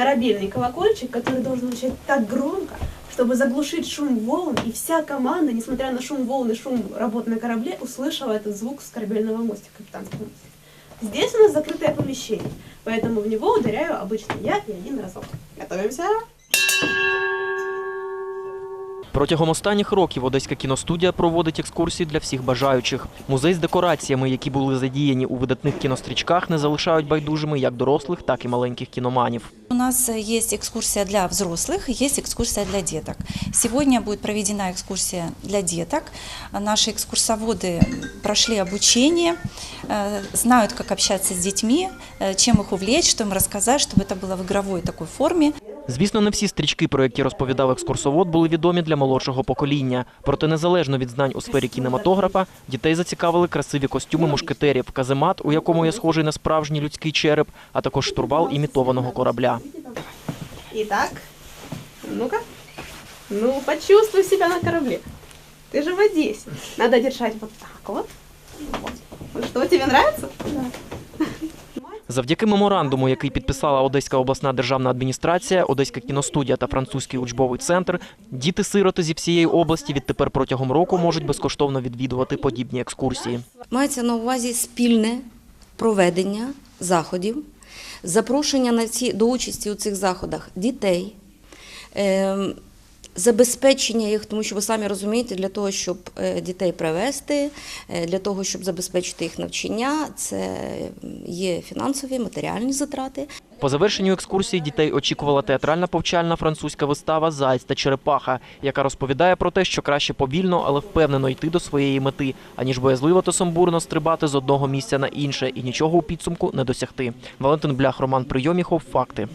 корабельный колокольчик, который должен звучать так громко, чтобы заглушить шум волн, и вся команда, несмотря на шум волн и шум работ на корабле, услышала этот звук с корабельного мостика, капитанского мостика. Здесь у нас закрытое помещение, поэтому в него ударяю обычно я и один разок. Готовимся. Протягом останніх років Одеська кіностудія проводить екскурсії для всіх бажаючих. Музей з декораціями, які були задіяні у видатних кінострічках, не залишають байдужими як дорослих, так і маленьких кіноманів. У нас э, есть экскурсия для взрослых, и есть экскурсия для деток. Сегодня будет проведена экскурсия для деток. Наши экскурсоводы прошли обучение, э, знают, как общаться с детьми, э, чем их увлечь, что им рассказать, чтобы это было в игровой такой форме. Звісно, не всі стрічки, про які розповідав екскурсовод, були відомі для молодшого покоління. Проте, незалежно від знань у сфері кінематографа, дітей зацікавили красиві костюми мушкетерів, каземат, у якому є схожий на справжній людський череп, а також штурвал імітованого корабля. Итак, ну-ка. Ну, почувствуй себя на корабле. Ты же в Одессе. Надо держать вот так вот. Что, тебе нравится? Да. Завдяки меморандуму, який підписала Одеська обласна державна адміністрація, Одеська кіностудія та французький учбовий центр, діти-сироти зі всієї області відтепер протягом року можуть безкоштовно відвідувати подібні екскурсії. Мається на увазі спільне проведення заходів, запрошення на ці, до участі у цих заходах дітей, ем, забезпечення їх, тому що ви самі розумієте, для того, щоб е, дітей привести, е, для того, щоб забезпечити їх навчання, це є фінансові, матеріальні затрати. По завершенню екскурсії дітей очікувала театральна повчальна французька вистава Зайць та черепаха, яка розповідає про те, що краще повільно, але впевнено йти до своєї мети, аніж боязливо та сумбурно стрибати з одного місця на інше і нічого у підсумку не досягти. Валентин Блях, Роман Прийоміхов. Факти.